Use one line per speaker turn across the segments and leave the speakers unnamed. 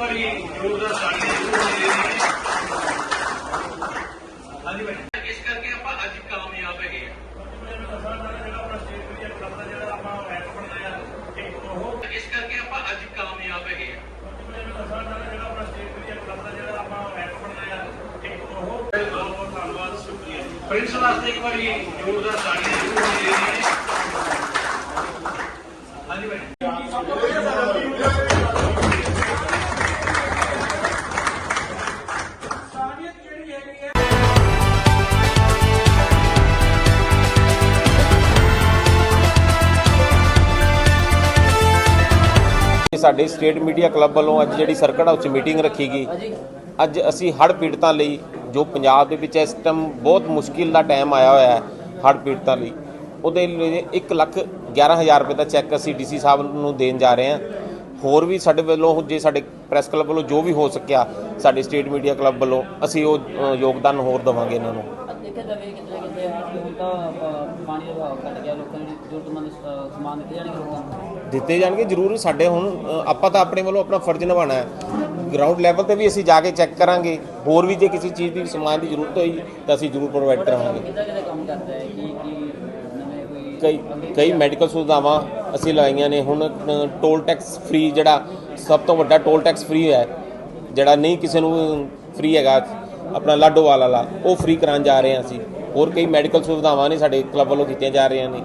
ਵਾਰੀ ਜ਼ੋਰਦਾਰ ਤਾੜੀਆਂ ਜ਼ਰੂਰ ਦੇ ਰਹੇ ਹਾਂਜੀ ਭਾਈ ਇਸ ਕਰਕੇ ਆਪਾਂ ਅੱਜ ਕਾਮਯਾਬ ਹੈਗੇ ਆ ਇਸ ਕਰਕੇ ਆਪਾਂ ਅੱਜ ਕਾਮਯਾਬ ਹੈਗੇ ਆ ਪ੍ਰਿੰਸ ਵਾਸਤੇ ਇੱਕ ਵਾਰੀ ਜ਼ੋਰਦਾਰ ਤਾੜੀਆਂ ਜ਼ਰੂਰ ਦੇ ਰਹੇ ਹਾਂਜੀ ਭਾਈ
ਸਾਡੇ ਸਟੇਟ ਮੀਡੀਆ ਕਲੱਬ ਵੱਲੋਂ ਅੱਜ ਜਿਹੜੀ ਸਰਕਟ ਹਾਊਸ 'ਚ ਮੀਟਿੰਗ ਰੱਖੀ ਗਈ। ਅੱਜ ਅਸੀਂ ਹੜ੍ਹ ਪੀੜਤਾਂ ਲਈ, ਜੋ ਪੰਜਾਬ ਦੇ ਵਿੱਚ ਇਸ ਟਾਈਮ ਬਹੁਤ ਮੁਸ਼ਕਿਲ ਦਾ ਟਾਈਮ ਆਇਆ ਹੋਇਆ ਹੈ, ਹੜ੍ਹ ਪੀੜਤਾਂ ਲਈ, ਉਹਦੇ ਲਈ 1 ਲੱਖ 11000 ਰੁਪਏ ਦਾ ਚੈੱਕ ਅਸੀਂ ਡੀਸੀ ਸਾਹਿਬ ਨੂੰ ਦੇਣ ਜਾ ਰਹੇ ਹਾਂ। ਹੋਰ ਵੀ ਸਾਡੇ ਵੱਲੋਂ, ਜੇ ਸਾਡੇ ਪ੍ਰੈਸ ਕਲੱਬ ਵੱਲੋਂ ਜੋ ਵੀ ਹੋ ਸਕਿਆ, ਸਾਡੇ ਸਟੇਟ ਮੀਡੀਆ ਕਲੱਬ ਵੱਲੋਂ, ਅਸੀਂ ਉਹ ਯੋਗਦਾਨ ਹੋਰ ਦੇਵਾਂਗੇ ਇਹਨਾਂ ਨੂੰ।
ਦੇਖਿਆ ਜਾਵੇ ਕਿਤੇ ਨਾ ਕਿਤੇ ਹੁਣ ਤਾਂ ਅ, ਪਾਣੀ ਦਾ ਵਹਾਅ ਘਟ ਗਿਆ ਲੋਕਾਂ ਨੂੰ ਜ਼ਰੂਰਤਮੰਦ ਅ, ਸਮਾਨ ਦਿੱਤੇ ਜਾਣਗੇ ਲੋਕਾਂ ਨੂੰ।
ਦਿੱਤੇ ਜਾਣਗੇ ਜ਼ਰੂਰ ਸਾਡੇ ਹੁਣ ਅ, ਆਪਾਂ ਤਾਂ ਆਪਣੇ ਵੱਲੋਂ ਆਪਣਾ ਫਰਜ਼ ਨਿਭਾਉਣਾ ਹੈ। ਗਰਾਊਂਡ ਲੈਵਲ ਤੇ ਵੀ ਅਸੀਂ ਜਾ ਕੇ ਚੈੱਕ ਕਰਾਂਗੇ। ਹੋਰ ਵੀ ਜੇ ਕਿਸੇ ਚੀਜ਼ ਦੀ ਸਮਾਨ ਦੀ ਜ਼ਰੂਰਤ ਹੋਈ ਤਾਂ ਅਸੀਂ ਜ਼ਰੂਰ ਪ੍ਰੋਵਾਈਡ ਕਰਾਂਗੇ।
ਕਿੱਦਾਂ ਕਿਤੇ ਕੰਮ ਕਰਦਾ ਹੈ ਕੀ ਕੀ ਨਵੇਂ ਕੋਈ
ਕਈ ਕਈ ਮੈਡੀਕਲ ਸੁਵਿਧਾਵਾਂ ਅਸੀਂ ਲਗਾਈਆਂ ਨੇ। ਹੁਣ ਟੋਲ ਟੈਕਸ ਫ੍ਰੀ ਜਿਹੜਾ ਸਭ ਤੋਂ ਵੱਡਾ ਟੋਲ ਟੈਕਸ ਫ੍ਰੀ ਹੈ ਜਿਹੜਾ ਨਹੀਂ ਕਿਸੇ ਨੂੰ ਫ੍ਰੀ ਹੈਗਾ ਆਪਣਾ ਲਾਡੋਵਾਲ ਵਾਲਾ ਉਹ ਫ੍ਰੀ ਕਰਾਉਣ ਜਾ ਰਹੇ ਹਾਂ ਅਸੀਂ। ਹੋਰ ਕਈ ਮੈਡੀਕਲ ਸੁਵਿਧਾਵਾਂ ਨੇ ਸਾਡੇ ਕਲੱਬ ਵੱਲੋਂ ਕੀਤੀਆਂ ਜਾ ਰਹੀਆਂ ਨੇ।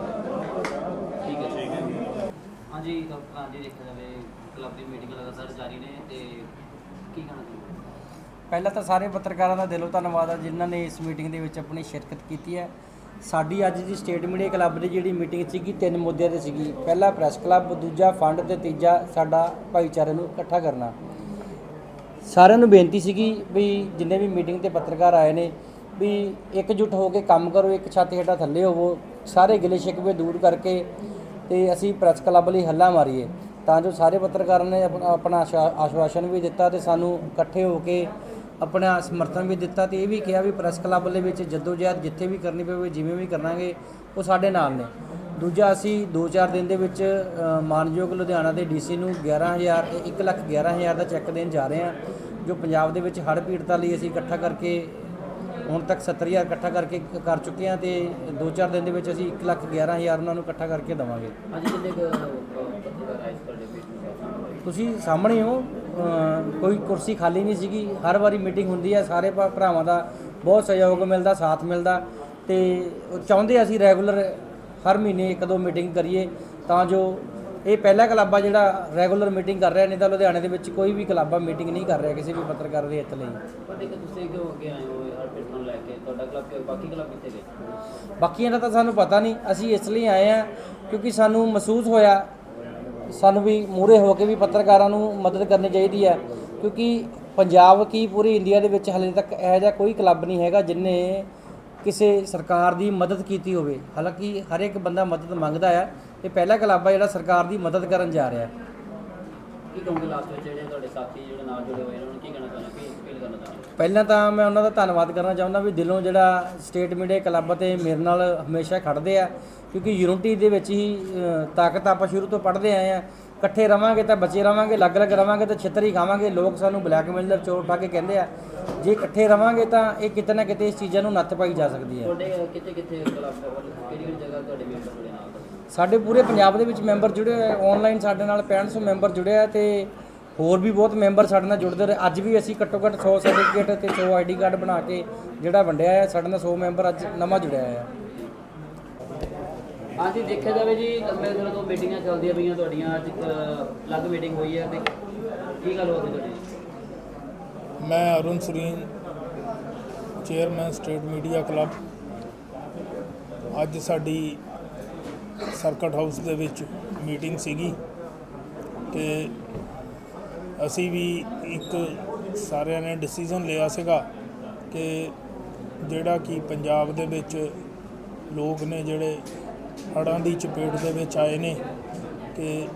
ਠੀਕ ਹੈ ਹਾਂਜੀ ਡਾਕਟਰ ਹਾਂਜੀ ਦੇਖਿਆ ਜਾਵੇ ਕਲੱਬ ਦੀ ਮੀਟਿੰਗ ਲਗਾਤਾਰ ਜਾਰੀ ਨੇ ਤੇ ਕੀ ਕਹਿਣਾ
ਪਹਿਲਾਂ ਤਾਂ ਸਾਰੇ ਪੱਤਰਕਾਰਾਂ ਦਾ ਦਿਲੋਂ ਧੰਨਵਾਦ ਹੈ ਜਿਨ੍ਹਾਂ ਨੇ ਇਸ ਮੀਟਿੰਗ ਦੇ ਵਿੱਚ ਆਪਣੀ ਸ਼ਿਰਕਤ ਕੀਤੀ ਹੈ। ਸਾਡੀ ਅੱਜ ਦੀ ਸਟੇਟ ਮੀਡੀਆ ਕਲੱਬ ਦੀ ਜਿਹੜੀ ਮੀਟਿੰਗ ਸੀਗੀ ਤਿੰਨ ਮੁੱਦਿਆਂ ਤੇ ਸੀਗੀ। ਪਹਿਲਾ ਪ੍ਰੈਸ ਕਲੱਬ ਦੂਜਾ ਫੰਡ ਤੇ ਤੀਜਾ ਸਾਡਾ ਭਾਈਚਾਰੇ ਨੂੰ ਇਕੱਠਾ ਕਰਨਾ। ਸਾਰਿਆਂ ਨੂੰ ਬੇਨਤੀ ਸੀਗੀ ਵੀ ਜਿੰਨੇ ਵੀ ਮੀਟਿੰਗ ਤੇ ਪੱਤਰਕਾਰ ਆਏ ਨੇ, ਵੀ ਇਕਜੁੱਟ ਹੋ ਕੇ ਕੰਮ ਕਰੋ, ਇੱਕ ਛੱਤ ਹੇਠਾਂ ਥੱਲੇ ਹੋਵੋ, ਸਾਰੇ ਗਿਲੇ ਸ਼ਿਕਵੇ ਦੂਰ ਕਰਕੇ ਤੇ ਅਸੀਂ ਪ੍ਰੈਸ ਕਲੱਬ ਲਈ ਹੱਲਾ ਮਾਰੀਏ। ਤਾਂ ਜੋ ਸਾਰੇ ਪੱਤਰਕਾਰਾਂ ਨੇ ਆਪਣਾ ਆਪਣਾ ਆਸ਼ਵਾ- ਆਸ਼ਵਾਸਨ ਵੀ ਦਿੱਤਾ ਤੇ ਸਾਨੂੰ ਇਕੱਠੇ ਹੋ ਕੇ ਆਪਣਾ ਸਮਰਥਨ ਵੀ ਦਿੱਤਾ ਤੇ ਇਹ ਵੀ ਕਿਹਾ ਵੀ ਪ੍ਰੈਸ ਕਲੱਬ ਦੇ ਵਿੱਚ ਜਦੋਜਹਿਦ ਜਿੱਥੇ ਵੀ ਕਰਨੀ ਪਵੇ, ਜਿਵੇਂ ਵੀ ਕਰਾਂਗੇ ਉਹ ਸਾਡੇ ਨਾਲ ਨੇ। ਦੂਜਾ ਅਸੀਂ 2-4 ਦਿਨ ਦੇ ਵਿੱਚ ਮਾਨਯੋਗ ਲੁਧਿਆਣਾ ਦੇ ਡੀਸੀ ਨੂੰ 11000 1 ਲੱਖ 11000 ਦਾ ਚੈੱਕ ਦੇਣ ਜਾ ਰਹੇ ਹਾਂ। ਜੋ ਪੰਜਾਬ ਦੇ ਵਿੱਚ ਹੜ੍ਹ ਪੀੜਤਾਂ ਲਈ ਅਸੀਂ ਇਕੱਠਾ ਕਰਕੇ ਹੁਣ ਤੱਕ 70000 ਇਕੱਠਾ ਕਰਕੇ ਕਰ ਚੁੱਕੇ ਹਾਂ ਤੇ 2-4 ਦਿਨ ਦੇ ਵਿੱਚ ਅਸੀਂ 1 ਲੱਖ 11000 ਉਹਨਾਂ ਨੂੰ ਇਕੱਠਾ ਕਰਕੇ ਦੇਵਾਂਗੇ।
ਅੱਜ ਕਿੰਨੇ
ਤੁਸੀਂ ਸਾਹਮਣੇ ਹੋ ਕੋਈ ਕੁਰਸੀ ਖਾਲੀ ਨਹੀਂ ਸੀਗੀ ਹਰ ਵਾਰੀ ਮੀਟਿੰਗ ਹੁੰਦੀ ਹੈ ਸਾਰੇ ਭਰਾਵਾਂ ਦਾ ਬਹੁਤ ਸਹਿਯੋਗ ਮਿਲਦਾ ਸਾਥ ਮਿਲਦਾ ਤੇ ਚਾਹੁੰਦੇ ਅਸੀਂ ਰੈਗੂਲਰ ਹਰ ਮਹੀਨੇ ਇੱਕ ਦੋ ਮੀਟਿੰਗ ਕਰੀਏ ਤਾਂ ਜੋ ਇਹ ਪਹਿਲਾ ਕਲੱਬ ਆ ਜਿਹੜਾ ਰੈਗੂਲਰ ਮੀਟਿੰਗ ਕਰ ਰਿਹਾ ਨਹੀਂ ਤਾਂ ਲੁਧਿਆਣੇ ਦੇ ਵਿੱਚ ਕੋਈ ਵੀ ਕਲੱਬ ਆ ਮੀਟਿੰਗ ਨਹੀਂ ਕਰ ਰਿਹਾ ਕਿਸੇ ਵੀ ਪੱਤਰਕਾਰ ਦੇ ਹਿੱਤ ਲਈ।
ਪਰ ਤੁਸੀਂ ਕਿਉਂ ਅੱਗੇ ਆਏ ਹੋ ਹਰ ਪੇਟ ਨੂੰ ਲੈ ਕੇ? ਤੁਹਾਡਾ ਕਲੱਬ ਕਿ ਬਾਕੀ ਕਲੱਬ ਕਿੱਥੇ ਗਏ?
ਬਾਕੀਆਂ ਦਾ ਤਾਂ ਸਾਨੂੰ ਪਤਾ ਨਹੀਂ ਅਸੀਂ ਇਸ ਲਈ ਆਏ ਆ ਕਿਉਂਕਿ ਸਾਨੂੰ ਮਹਿਸੂਸ ਹੋਇਆ ਸਾਨੂੰ ਵੀ ਮੂਰੇ ਹੋ ਕੇ ਵੀ ਪੱਤਰਕਾਰਾਂ ਨੂੰ ਮਦਦ ਕਰਨੀ ਚਾਹੀਦੀ ਹੈ। ਕਿਉਂਕਿ ਪੰਜਾਬ ਕੀ ਪੂਰੀ ਇੰਡੀਆ ਦੇ ਵਿੱਚ ਹਲੇ ਤੱਕ ਇਹੋ ਜਿਹਾ ਕੋਈ ਕਲੱਬ ਨਹੀਂ ਹੈਗਾ ਜਿਨੇ ਕਿਸੇ ਸਰਕਾਰ ਦੀ ਮਦਦ ਕੀਤੀ ਹੋਵੇ। ਹਾਲਾਂਕਿ ਹਰ ਇੱਕ ਬੰਦਾ ਮਦਦ ਮੰਗਦਾ ਆ ਇਹ ਪਹਿਲਾ ਕਲੱਬ ਆ ਜਿਹੜਾ ਸਰਕਾਰ ਦੀ ਮਦਦ ਕਰਨ ਜਾ ਰਿਹਾ।
ਕੀ ਕਹੋਗੇ ਲਾਸਟ ਵਿੱਚ ਜਿਹੜੇ ਤੁਹਾਡੇ ਸਾਥੀ ਜਿਹੜੇ ਨਾਲ ਜੁੜੇ ਹੋਏ ਨੇ ਉਹਨਾਂ ਨੂੰ ਕੀ ਕਹਿਣਾ ਚਾਹੁੰਦੇ ਕੀ ਫੀਲ ਕਰਨਾ ਚਾਹੁੰਦੇ
ਪਹਿਲਾਂ ਤਾਂ ਮੈਂ ਉਹਨਾਂ ਦਾ ਧੰਨਵਾਦ ਕਰਨਾ ਚਾਹੁੰਦਾ ਵੀ ਦਿਲੋਂ ਜਿਹੜਾ ਸਟੇਟ ਮੀਡੀਆ ਕਲੱਬ ਤੇ ਮੇਰੇ ਨਾਲ ਹਮੇਸ਼ਾ ਖੜਦੇ ਆ ਕਿਉਂਕਿ ਯੂਨਿਟੀ ਦੇ ਵਿੱਚ ਹੀ ਤਾਕਤ ਆਪਾਂ ਸ਼ੁਰੂ ਤੋਂ ਪੜ੍ਹਦੇ ਆਏ ਆ। ਇਕੱਠੇ ਰਵਾਂਗੇ ਤਾਂ ਬਚੇ ਰਵਾਂਗੇ ਅਲੱਗ-ਅਲੱਗ ਰਵਾਂਗੇ ਤਾਂ ਛਿੱਤਰ ਖਾਵਾਂਗੇ ਲੋਕ ਸਾਨੂੰ ਬਲੈਕਮੇਲ ਦਾ ਚੋਰ ਉਠਾ ਕੇ ਕਹਿੰਦੇ ਆ। ਜੇ ਇਕੱਠੇ ਰਵਾਂਗੇ ਤਾਂ ਇਹ ਕਿਤੇ ਨਾ ਕਿਤੇ ਇਸ ਚੀਜ਼ਾਂ ਨੂੰ ਨੱਥ ਪਾਈ ਜਾ ਸਕਦੀ ਹੈ।
ਤੁਹਾਡੇ ਕਿੱਥੇ ਕਿੱਥੇ ਕਲੱਬ ਕਿਹੜੀ ਕਿਹੜੀ ਜਗ੍ਹਾ ਤੁਹਾਡੇ ਮੈਂਬਰ
ਸਾਡੇ ਪੂਰੇ ਪੰਜਾਬ ਦੇ ਵਿੱਚ ਮੈਂਬਰ ਜੁੜੇ ਹੋਏ ਆਨਲਾਈਨ ਸਾਡੇ ਨਾਲ 6500 ਮੈਂਬਰ ਜੁੜੇ ਆ ਤੇ ਹੋਰ ਵੀ ਬਹੁਤ ਮੈਂਬਰ ਸਾਡੇ ਨਾਲ ਜੁੜਦੇ ਰਹੇ। ਅੱਜ ਵੀ ਅਸੀਂ ਘੱਟੋ ਘੱਟ 100 ਸਰਟੀਫਿਕੇਟ ਤੇ 100 ਆਈਡੀ ਕਾਰਡ ਬਣਾ ਕੇ ਜਿਹੜਾ ਵੰਡਿਆ ਹੈ ਸਾਡੇ ਨਾਲ 100 ਮੈਂਬਰ ਅੱਜ ਨਵਾਂ ਜੁੜਿਆ ਹੈ
ਹਾਂਜੀ ਦੇਖਿਆ ਜਾਵੇ ਜੀ ਲੰਬੇ ਦਿਨਾਂ ਤੋਂ ਮੀਟਿੰਗਾਂ ਚੱਲਦੀਆਂ ਪਈਆਂ ਤੁਹਾਡੀਆਂ। ਅੱਜ ਇੱਕ ਅਲੱਗ ਮੀਟਿੰਗ ਹੋਈ ਹੈ ਤੇ ਕੀ ਗੱਲ ਹੋ ਗਈ ਤੁਹਾਡੀ?
ਮੈਂ Arun Surin chairman state media club ਅੱਜ ਸਾਡੀ ਸਰਕਟ ਹਾਊਸ ਦੇ ਵਿੱਚ ਮੀਟਿੰਗ ਸੀਗੀ ਤੇ ਅਸੀਂ ਵੀ ਇੱਕ ਸਾਰਿਆਂ ਨੇ ਡਿਸੀਜਨ ਲਿਆ ਸੀਗਾ ਕਿ ਜਿਹੜਾ ਕਿ ਪੰਜਾਬ ਦੇ ਵਿੱਚ ਲੋਕ ਨੇ ਜਿਹੜੇ ਹੜ੍ਹਾਂ ਦੀ ਚਪੇਟ ਦੇ ਵਿੱਚ ਆਏ ਨੇ ਕਿ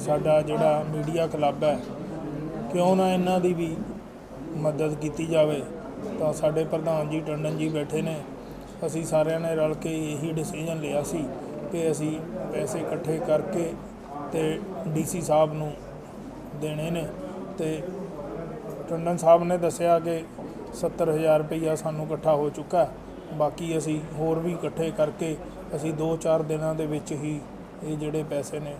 ਸਾਡਾ ਜਿਹੜਾ ਮੀਡੀਆ ਕਲੱਬ ਹੈ, ਕਿਉਂ ਨਾ ਇਹਨਾਂ ਦੀ ਵੀ ਮਦਦ ਕੀਤੀ ਜਾਵੇ, ਤਾਂ ਸਾਡੇ ਪ੍ਰਧਾਨ ਜੀ ਟੰਡਨ ਜੀ ਬੈਠੇ ਨੇ, ਅਸੀਂ ਸਾਰਿਆਂ ਨੇ ਰਲ ਕੇ ਇਹੀ ਡਿਸੀਜਨ ਲਿਆ ਸੀ। ਕਿ ਅਸੀਂ ਪੈਸੇ ਇਕੱਠੇ ਕਰਕੇ ਤੇ ਡੀਸੀ ਸਾਹਿਬ ਨੂੰ ਦੇਣੇ ਨੇ ਤੇ ਟੰਡਨ ਸਾਹਿਬ ਨੇ ਦੱਸਿਆ ਕਿ 70000 ਰੁਪਈਆ ਸਾਨੂੰ ਇਕੱਠਾ ਹੋ ਚੁੱਕਾ ਬਾਕੀ ਅਸੀਂ ਹੋਰ ਵੀ ਇਕੱਠੇ ਕਰਕੇ ਅਸੀਂ 2-4 ਦਿਨਾਂ ਦੇ ਵਿੱਚ ਹੀ ਇਹ ਜਿਹੜੇ ਪੈਸੇ ਨੇ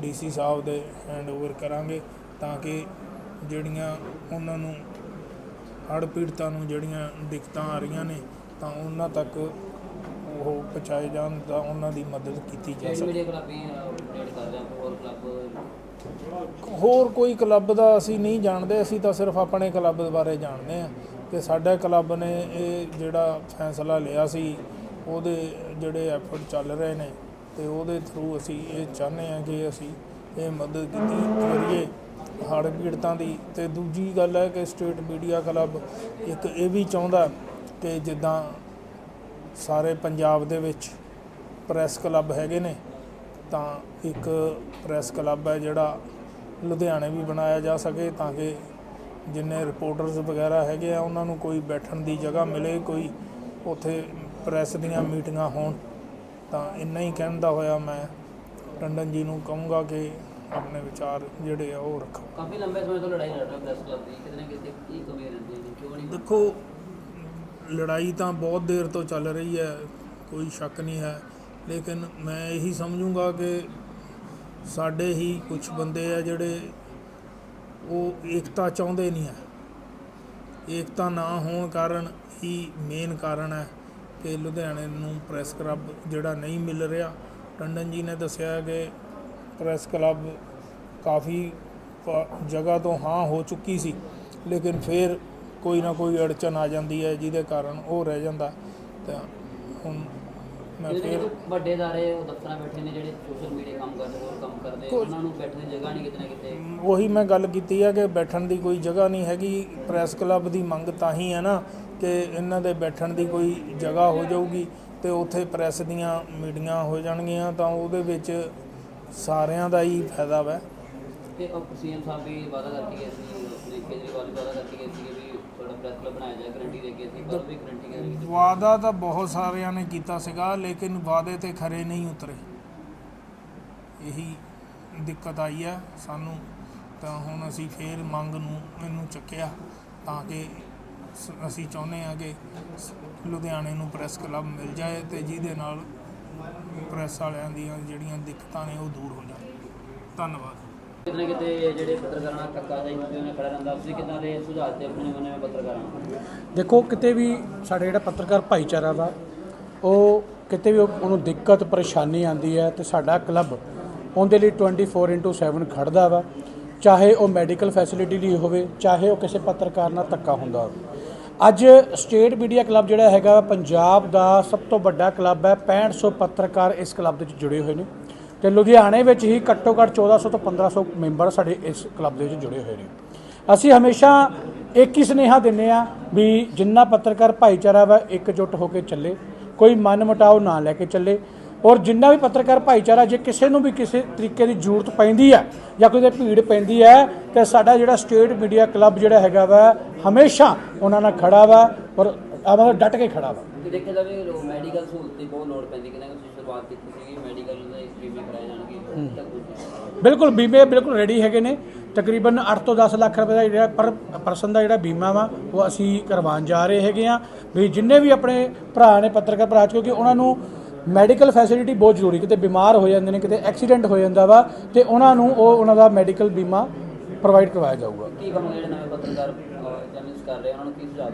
ਡੀਸੀ ਸਾਹਿਬ ਦੇ ਹੈਂਡਓਵਰ ਕਰਾਂਗੇ ਤਾਂ ਕਿ ਜਿਹੜੀਆਂ ਉਹਨਾਂ ਨੂੰ ਹੜ੍ਹ ਪੀੜਤਾਂ ਨੂੰ ਜਿਹੜੀਆਂ ਦਿੱਕਤਾਂ ਆ ਰਹੀਆਂ ਨੇ ਤਾਂ ਉਹਨਾਂ ਤੱਕ ਉਹ ਪਹੁੰਚਾਏ ਜਾਣ ਤਾਂ ਉਹਨਾਂ ਦੀ ਮਦਦ ਕੀਤੀ ਜਾ ਸਕੇ।
ਹੋਰ
ਕੋਈ ਕਲੱਬ ਦਾ ਅਸੀਂ ਨਹੀਂ ਜਾਣਦੇ ਅਸੀਂ ਤਾਂ ਸਿਰਫ ਆਪਣੇ ਕਲੱਬ ਬਾਰੇ ਜਾਣਦੇ ਹਾਂ ਕਿ ਸਾਡਾ ਕਲੱਬ ਨੇ ਇਹ ਜਿਹੜਾ ਫੈਸਲਾ ਲਿਆ ਸੀ ਉਹਦੇ ਜਿਹੜੇ ਐਫਰਟ ਚੱਲ ਰਹੇ ਨੇ ਤੇ ਉਹਦੇ ਥਰੂ ਅਸੀਂ ਇਹ ਚਾਹੁੰਦੇ ਹਾਂ ਕਿ ਅਸੀਂ ਇਹ ਮਦਦ ਕੀਤੀ ਕਰੀਏ ਹੜ੍ਹ ਪੀੜਤਾਂ ਦੀ। ਤੇ ਦੂਜੀ ਗੱਲ ਹੈ ਕਿ ਸਟੇਟ ਮੀਡੀਆ ਕਲੱਬ ਇੱਕ ਇਹ ਵੀ ਚਾਹੁੰਦਾ ਕਿ ਜਿੱਦਾਂ ਸਾਰੇ ਪੰਜਾਬ ਦੇ ਵਿੱਚ ਪ੍ਰੈਸ ਕਲੱਬ ਹੈਗੇ ਨੇ ਤਾਂ ਇੱਕ ਪ੍ਰੈਸ ਕਲੱਬ ਹੈ ਜਿਹੜਾ ਲੁਧਿਆਣੇ ਵੀ ਬਣਾਇਆ ਜਾ ਸਕੇ ਤਾਂ ਕਿ ਜਿੰਨੇ ਰਿਪੋਰਟਰਸ ਵਗੈਰਾ ਹੈਗੇ ਆ ਉਹਨਾਂ ਨੂੰ ਕੋਈ ਬੈਠਣ ਦੀ ਜਗ੍ਹਾ ਮਿਲੇ ਕੋਈ ਉੱਥੇ ਪ੍ਰੈਸ ਦੀਆਂ ਮੀਟਿੰਗਾਂ ਹੋਣ। ਤਾਂ ਇੰਨਾ ਹੀ ਕਹਿਣ ਦਾ ਹੋਇਆ ਮੈਂ ਟੰਡਨ ਜੀ ਨੂੰ ਕਹੂੰਗਾ ਕਿ ਆਪਣੇ ਵਿਚਾਰ ਜਿਹੜੇ ਆ ਉਹ ਰੱਖੋ।
ਕਾਫੀ ਲੰਬੇ ਸਮੇਂ ਤੋਂ ਲੜਾਈ ਲੜ ਰਿਹਾ ਪ੍ਰੈਸ ਕਲੱਬ ਦੀ ਕਿਤੇ ਨਾ ਕਿਤੇ ਕੀ ਕਮੀ ਰਹਿੰਦੀ ਹੈ ਕਿਉਂ ਨਹੀਂ?
ਦੇਖੋ ਲੜਾਈ ਤਾਂ ਬਹੁਤ ਦੇਰ ਤੋਂ ਚੱਲ ਰਹੀ ਹੈ, ਕੋਈ ਸ਼ੱਕ ਨਹੀਂ ਹੈ। ਲੇਕਿਨ ਮੈਂ ਇਹੀ ਸਮਝੂੰਗਾ ਕਿ ਸਾਡੇ ਹੀ ਕੁਝ ਬੰਦੇ ਆ ਜਿਹੜੇ ਉਹ ਏਕਤਾ ਚਾਹੁੰਦੇ ਨਹੀਂ ਹੈ। ਏਕਤਾ ਨਾ ਹੋਣ ਕਾਰਨ ਹੀ ਮੇਨ ਕਾਰਨ ਹੈ ਕਿ ਲੁਧਿਆਣੇ ਨੂੰ ਪ੍ਰੈਸ ਕਲੱਬ ਜਿਹੜਾ ਨਹੀਂ ਮਿਲ ਰਿਹਾ। ਟੰਡਨ ਜੀ ਨੇ ਦੱਸਿਆ ਕਿ ਪ੍ਰੈਸ ਕਲੱਬ ਕਾਫੀ ਜਗ੍ਹਾ ਤੋਂ ਹਾਂ ਹੋ ਚੁੱਕੀ ਸੀ, ਲੇਕਿਨ ਫਿਰ ਕੋਈ ਨਾ ਕੋਈ ਅੜਚਨ ਆ ਜਾਂਦੀ ਹੈ ਜਿਹਦੇ ਕਾਰਨ ਉਹ ਰਹਿ ਜਾਂਦਾ। ਤਾਂ ਹੁਣ ਮੈਂ ਫਿਰ
ਵੱਡੇ ਦਾਰੇ ਉਹ ਦਫ਼ਤਰਾਂ ਬੈਠੇ ਨੇ ਜਿਹੜੇ ਸੋਸ਼ਲ ਮੀਡੀਆ ਕੰਮ ਕਰਦੇ ਹੋਰ ਕੰਮ ਕਰਦੇ ਉਹਨਾਂ ਨੂੰ ਬੈਠਣ ਦੀ ਜਗ੍ਹਾ ਨਹੀਂ ਕਿਤੇ ਕਿਤੇ।
ਉਹੀ ਮੈਂ ਗੱਲ ਕੀਤੀ ਹੈ ਕਿ ਬੈਠਣ ਦੀ ਕੋਈ ਜਗ੍ਹਾ ਨਹੀਂ ਹੈਗੀ। ਪ੍ਰੈਸ ਕਲੱਬ ਦੀ ਮੰਗ ਤਾਂ ਹੀ ਹੈ ਨਾ ਕਿ ਇਹਨਾਂ ਦੇ ਬੈਠਣ ਦੀ ਕੋਈ ਜਗ੍ਹਾ ਹੋ ਜਾਊਗੀ ਤੇ ਉੱਥੇ ਪ੍ਰੈਸ ਦੀਆਂ ਮੀਟਿੰਗਾਂ ਹੋ ਜਾਣਗੀਆਂ ਤਾਂ ਉਹਦੇ ਵਿੱਚ ਸਾਰਿਆਂ ਦਾ ਹੀ ਫਾਇਦਾ ਵਾ।
ਤੇ ਸੀਐਮ ਸਾਹਿਬ ਵੀ ਵਾਅਦਾ ਕਰਕੇ ਗਏ ਸੀ ਆਪਣੇ ਕੇਜਰੀਵਾਲ ਵੀ ਵਾਅਦਾ ਕਰਕੇ ਗਏ ਸੀ ਵੀ ਤੁਹਾਡਾ ਪ੍ਰੈਸ ਕਲੱਬ ਬਣਾਇਆ ਜਾਏ ਗਰੰਟੀ ਦੇ ਕੇ ਸੀ ਪਰ ਵੀ ਗਰੰਟੀ ਕਰ
ਵਾਅਦਾ ਤਾਂ ਬਹੁਤ ਸਾਰਿਆਂ ਨੇ ਕੀਤਾ ਸੀਗਾ, ਲੇਕਿਨ ਵਾਅਦੇ ਤੇ ਖਰੇ ਨਹੀਂ ਉਤਰੇ। ਇਹੀ ਦਿੱਕਤ ਆਈ ਹੈ ਸਾਨੂੰ ਤਾਂ ਹੁਣ ਅਸੀਂ ਫੇਰ ਮੰਗ ਨੂੰ, ਇਹਨੂੰ ਚੱਕਿਆ ਤਾਂ ਕਿ ਸ- ਅਸੀਂ ਚਾਹੁੰਦੇ ਹਾਂ ਕਿ ਸ- ਲੁਧਿਆਣੇ ਨੂੰ ਪ੍ਰੈਸ ਕਲੱਬ ਮਿਲ ਜਾਏ ਤੇ ਜਿਹਦੇ ਨਾਲ ਪ੍ਰੈਸ ਵਾਲਿਆਂ ਦੀਆਂ ਜਿਹੜੀਆਂ ਦਿੱਕਤਾਂ ਨੇ ਉਹ ਦੂਰ ਹੋ ਜਾਣ। ਧੰਨਵਾਦ।
ਕਿਤੇ ਨਾ ਕਿਤੇ ਜਿਹੜੇ ਪੱਤਰਕਾਰਾਂ ਨਾਲ ਧੱਕਾ ਜਾਈ ਹੁੰਦੇ ਨੇ ਖੜਾ ਰਹਿੰਦਾ ਤੁਸੀਂ ਕਿਦਾਂ ਦੇ ਸੁਝਾਅ ਤੇ ਆਪਣੇ ਮਨੇ ਪੱਤਰਕਾਰਾਂ
ਦੇਖੋ ਕਿਤੇ ਵੀ ਸਾਡੇ ਜਿਹੜਾ ਪੱਤਰਕਾਰ ਭਾਈਚਾਰਾ ਵਾ ਉਹ ਕਿਤੇ ਵੀ ਉਹਨੂੰ ਦਿੱਕਤ ਪਰੇਸ਼ਾਨੀ ਆਂਦੀ ਹੈ ਤੇ ਸਾਡਾ ਕਲੱਬ ਉਹਦੇ ਲਈ 24/7 ਖੜਦਾ ਵਾ ਚਾਹੇ ਉਹ ਮੈਡੀਕਲ ਫੈਸਿਲਿਟੀ ਲਈ ਹੋਵੇ ਚਾਹੇ ਉਹ ਕਿਸੇ ਪੱਤਰਕਾਰ ਨਾਲ ਧੱਕਾ ਹੁੰਦਾ ਹੋਵੇ। ਅੱਜ ਸਟੇਟ ਮੀਡੀਆ ਕਲੱਬ ਜਿਹੜਾ ਹੈਗਾ ਵਾ, ਪੰਜਾਬ ਦਾ ਸਭ ਤੋਂ ਵੱਡਾ ਕਲੱਬ ਹੈ 6500 ਪੱਤਰਕਾਰ ਇਸ ਕਲੱਬ ਦੇ ਵਿੱਚ ਜੁੜੇ ਹੋਏ ਨੇ। ਤੇ ਲੁਧਿਆਣੇ ਵਿੱਚ ਹੀ ਘੱਟੋ ਘੱਟ 1400 ਤੋਂ 1500 ਮੈਂਬਰ ਸਾਡੇ ਇਸ ਕਲੱਬ ਦੇ ਵਿੱਚ ਜੁੜੇ ਹੋਏ ਨੇ। ਅਸੀਂ ਹਮੇਸ਼ਾ ਇੱਕ ਹੀ ਸੁਨੇਹਾ ਦਿੰਨੇ ਆ ਵੀ ਜਿੰਨਾ ਪੱਤਰਕਾਰ ਭਾਈਚਾਰਾ ਵਾ ਇਕਜੁੱਟ ਹੋ ਕੇ ਚੱਲੇ, ਕੋਈ ਮਨ ਮਟਾਓ ਨਾ ਲੈ ਕੇ ਚੱਲੇ ਔਰ ਜਿੰਨਾ ਵੀ ਪੱਤਰਕਾਰ ਭਾਈਚਾਰਾ ਜੇ ਕਿਸੇ ਨੂੰ ਵੀ ਕਿਸੇ ਤਰੀਕੇ ਦੀ ਜ਼ਰੂਰਤ ਪੈਂਦੀ ਹੈ ਜਾਂ ਕੋਈ ਦੇ ਭੀੜ ਪੈਂਦੀ ਹੈ ਤੇ ਸਾਡਾ ਜਿਹੜਾ ਸਟੇਟ ਮੀਡੀਆ ਕਲੱਬ ਜਿਹੜਾ ਹੈਗਾ ਵਾ ਹਮੇਸ਼ਾ ਉਹਨਾਂ ਨਾਲ ਖੜਾ ਵਾ ਔਰ ਆ ਮਤਲਬ ਡਟ ਕੇ ਖੜਾ ਵਾ।
ਦੇਖਿਆ ਜਾਵੇ ਮੈਡੀਕਲ ਸਹੂਲਤ ਦੀ ਬਹੁਤ ਲੋੜ ਪੈਂਦੀ ਕਿਤੇ ਤੁਸੀਂ ਸ਼ੁਰੂਆਤ ਕੀਤੀ ਸੀਗੀ ਮੈਡੀਕਲ ਦੇ ਫ੍ਰੀ ਕਰਾਏ ਜਾਣਗੇ ਤੱਕ ਕੁਝ
ਬਿਲਕੁਲ ਬੀਮੇ ਬਿਲਕੁਲ ਰੈਡੀ ਹੈਗੇ ਨੇ। ਤਕਰੀਬਨ 8 ਤੋਂ 10 ਲੱਖ ਰੁਪਏ ਦਾ ਜਿਹੜਾ ਪਰ ਪਰਸਨ ਦਾ ਜਿਹੜਾ ਬੀਮਾ ਵਾ ਉਹ ਅਸੀਂ ਕਰਵਾਉਣ ਜਾ ਰਹੇ ਹੈਗੇ ਆ ਵੀ ਜਿੰਨੇ ਵੀ ਆਪਣੇ ਭਰਾ ਨੇ ਪੱਤਰਕਾਰ ਭਰਾ ਕਿਉਂਕਿ ਉਹਨਾਂ ਨੂੰ ਮੈਡੀਕਲ ਫੈਸਿਲਿਟੀ ਬਹੁਤ ਜ਼ਰੂਰੀ ਕਿਤੇ ਬਿਮਾਰ ਹੋ ਜਾਂਦੇ ਨੇ ਕਿਤੇ ਐਕਸੀਡੈਂਟ ਹੋ ਜਾਂਦਾ ਵਾ ਤੇ ਉਹਨਾਂ ਨੂੰ ਉਹ ਉਹਨਾਂ ਦਾ ਮੈਡੀਕਲ ਬੀਮਾ ਪ੍ਰੋਵਾਈਡ ਕਰਵਾਇਆ ਜਾਊਗਾ।
ਕੀ ਕਹੋਗੇ ਜਿਹੜੇ ਨਵੇਂ ਪੱਤਰਕਾਰ ਜਰਨਲਿਸਟ ਕਰ ਰਹੇ ਉਹਨਾਂ ਨੂੰ ਕੀ ਸੁਝਾਅ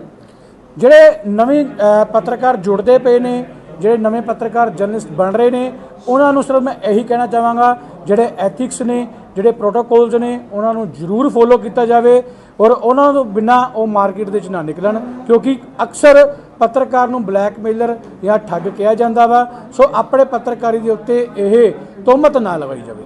ਜਿਹੜੇ ਨਵੇਂ ਪੱਤਰਕਾਰ ਜੁੜਦੇ ਪਏ ਨੇ ਜਿਹੜੇ ਨਵੇਂ ਪੱਤਰਕਾਰ ਜਰਨਲਿਸਟ ਬਣ ਰਹੇ ਨੇ, ਉਹਨਾਂ ਨੂੰ ਸਿਰਫ ਮੈਂ ਇਹੀ ਕਹਿਣਾ ਚਾਹਾਂਗਾ, ਜਿਹੜੇ ਐਥਿਕਸ ਨੇ, ਜਿਹੜੇ ਪ੍ਰੋਟੋਕੋਲਸ ਨੇ, ਉਹਨਾਂ ਨੂੰ ਜ਼ਰੂਰ ਫੋਲੋ ਕੀਤਾ ਜਾਵੇ ਔਰ ਉਹਨਾਂ ਤੋਂ ਬਿਨਾ ਉਹ ਮਾਰਕੀਟ ਦੇ ਵਿੱਚ ਨਾ ਨਿਕਲਣ, ਕਿਉਂਕਿ ਅਕਸਰ ਪੱਤਰਕਾਰ ਨੂੰ ਬਲੈਕਮੇਲਰ ਜਾਂ ਠੱਗ ਕਿਹਾ ਜਾਂਦਾ ਵਾ। ਸੋ ਆਪਣੇ ਪੱਤਰਕਾਰੀ ਦੇ ਉੱਤੇ ਇਹ ਤੋਮਤ ਨਾ ਲਵਾਈ ਜਾਵੇ।